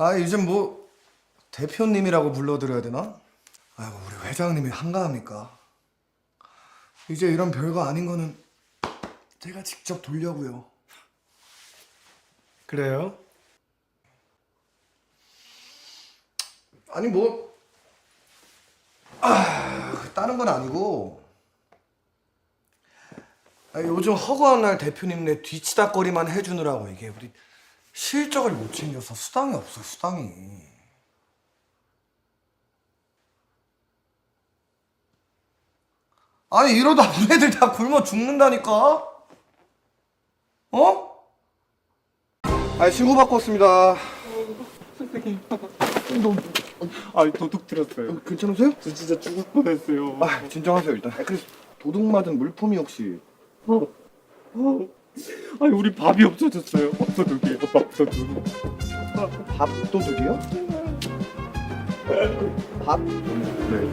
아 요즘 뭐 대표님이라고 불러드려야 되나? 아이고 우리 회장님이 한가합니까? 이제 이런 별거 아닌 거는 제가 직접 돌려고요. 그래요? 아니 뭐 아, 다른 건 아니고 아, 요즘 허구한 날 대표님 네 뒤치다거리만 해주느라고 이게 우리 실적을 못 챙겨서 수당이 없어 수당이 아니 이러다 우리 애들 다 굶어 죽는다니까 어? 아니 신고 받고 왔습니다 선생님. 너무. 아, 도둑 들었어요. 괜찮으세요? 저 진짜 죽을 뻔했어요. 아 진정하세요 일단 아, 그래서 도둑 맞은 물품이 혹시 어. 어. 아니, 우리 밥이 없어졌어요. 밥도둑이에요, 밥도둑. 밥도둑이요? 밥? 네.